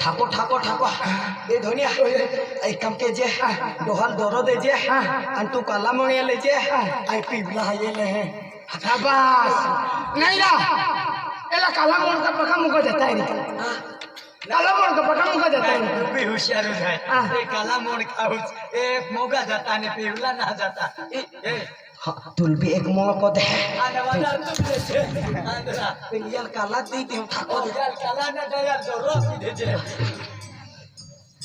ठाको ठाको ठाको ए धोनी एक कम के जे डोहल दोरो दे जे अन तू काला मंगे ले जे आई पिबला ये ले। है शाबाश नहीं रा एला काला मोड़ का पका मुका जाता है काला मोड़ का पका मुका जाता है बे होशियार है. ए काला मोड़ का ए मोगा जाता ने पिबला ना जाता. ए तुल भी एक मोगा को दे आने वाला तुम दे आंधरा पिलियल काला दी दे ठाको यार काला ना दे यार दरो सीधे जे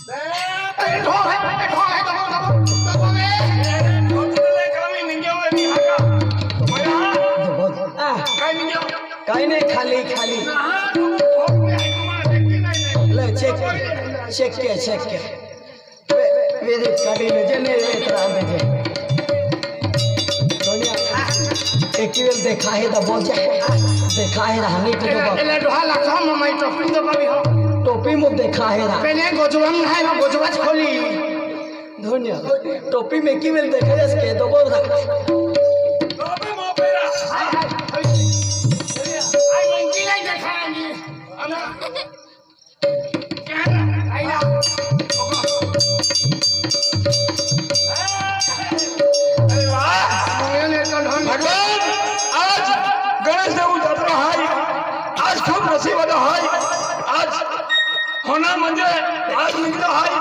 ए ढोल है ए ढोल है दबो दबो दबो में काही नाही खाली खाली ले चेक चेक के चेक के वेदित काढी ले जे ने इतना दे जे एक ही देखा है द बोझ देखा है रहने के तो एला ढोल लाखा मम्मी टोपी तो कभी हो टोपी में देखा है रहा पहले गोजवम है ना गोजवाज खोली दुनिया टोपी में की वेल देखा है इसके तो बोल रहा आई मंकी नहीं देखा है जी क्या आई ना अरे वाह तो भगवान आज गणेश देव जत्रा है आज खूब नसीबदा है आज होना मंजे आज निकला है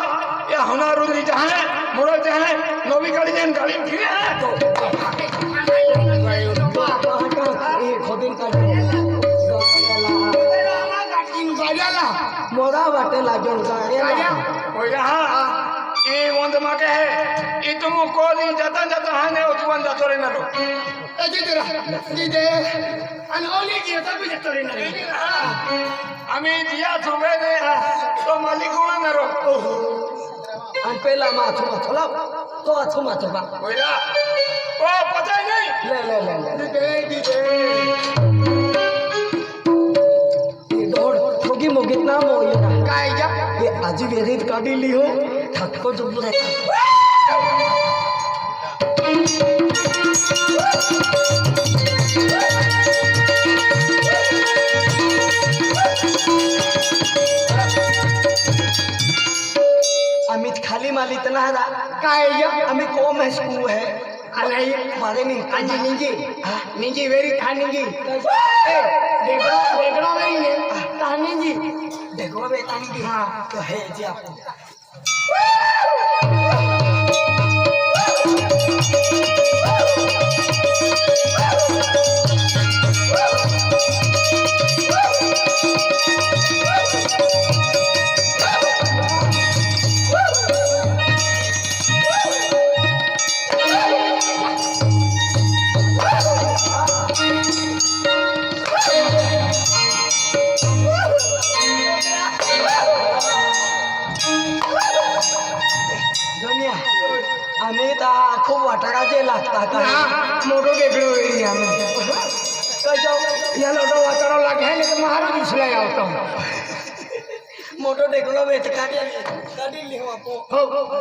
ये होना रुद्री जहाँ मुरा जहाँ नवी गाड़ी जहाँ गाड़ी फिर है तो. मोरा बाटे लागन गाड़ेला ओया ए वंद माके है इ तुम कोली जाता जाता हाने उतवन जातो रे ना आम्ही जिया झुबे ने तो मालिक कोण नरो आणि पहिला माथू माथू लाव तो माथू माथू बा होयला ओ पताय नाही ले ले ले ले दीदे दीदे ये दोड ठोगी मोगीत ना मो ये ना काय जा ये आजी वेरीत काढी ली हो ठक्को जुबू रे अमित खाली मालित इतना रा काय आम्ही को महसू है। आणि मारे नहीं आणि निंगी निंगी वेरी खा निंगी देखो देखो वेरी ने निंगी देखो बेटा नहीं हाँ तो है जी आपको। ना मोठो देखो वेरी आम्ही कशा या लोटो वाचारो लागे ने तो महाराज दिसला आवतो मोठो टेकलो वेट काढी काढी लिहो आपो हो हो हो।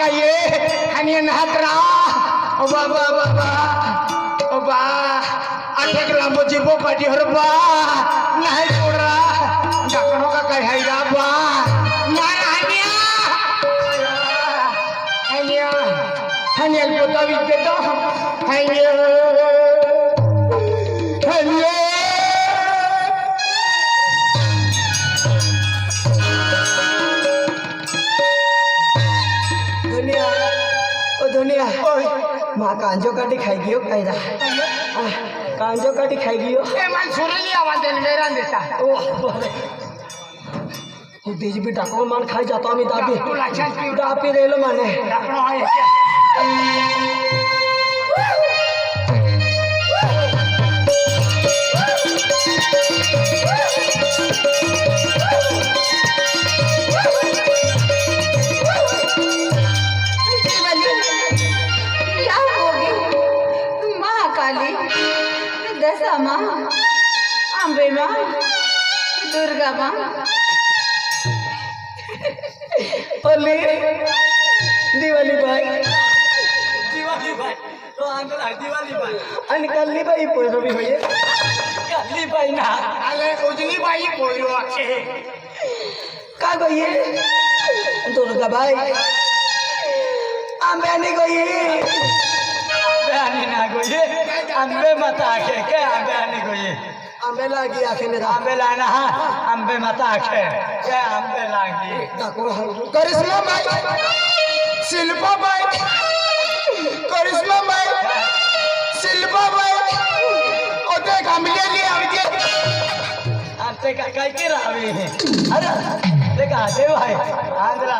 काटी खाई का ये नहत रहा। ओ बाबा बाबा ओ बा अटक लामो जीवो काटी हर बा नहीं पड़ रहा। का कह है बा मार अन्या अन्या अन्या पोता भी के दो अन्या अन्या माँ कांजो का खाई गयो कायदा कांजो का खाई गियो ए मन सुरली आवाज़ देने मेरा देता तेज भी डाको मान खाई जाता मी दाबी तू। ले लो माने। दुर्गा माँ। ओली दिवाली भाई। दिवाली भाई। तो दिवाली पोरबी होये कल्ली बाई ना। अरे उजली बाई पोयरो अक्षे का गई दुर्गा बाई। आंब्याने गई आंब्याने ना गई आंबे मत आखे के आंब्याने गई आंबे लागी आखे ने आंबे लाना हा आंबे मत आखे। के आंबे लागी। करिश्मा बाई शिल्पा बाई करिश्मा बाई शिल्पा बाई ओते कामलेली आवजे आमचे काय काय की राहावी अरे ते का देव आहे आंध्रा।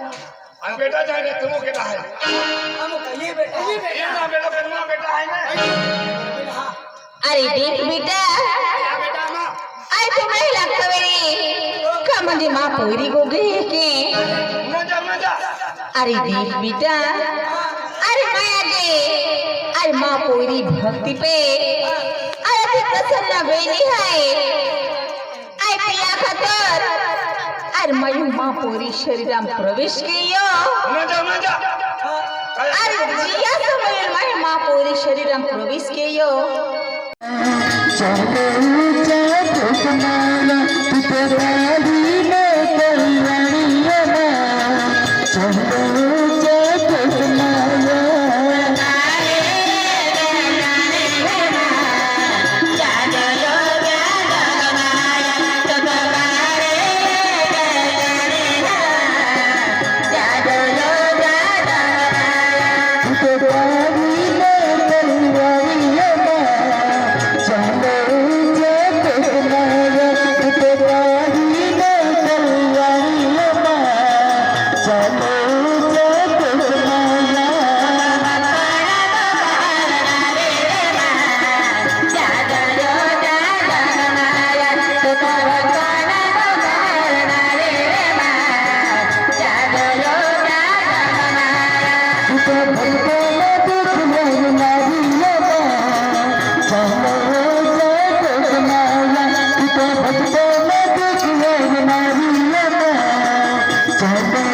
बेटा आणि बेटा जाए रे तुम केटा है। हम कहिए बेटा। ये ना बेटा बेटा बेटा है ना? अरे देख बेटा। अरे तुम्हाला लागतं वेळी का म्हणजे मा पोरी गोगे के? उन्हें जा उन्हें जा। अरे देख बेटा। अरे माया गे अरे मा पोरी भक्ती पे। अरे ती प्रसन्न वेली आहे अरे पिया खातर। अरे मयू मा पोरी शरीराम प्रवेश केयो उन्हें जा उन्हें जा काय अरे जिया समोर माय मा पोरी शरीराम प्रवेश केयो चले ऊँचे तुझ नाल तेरे Santa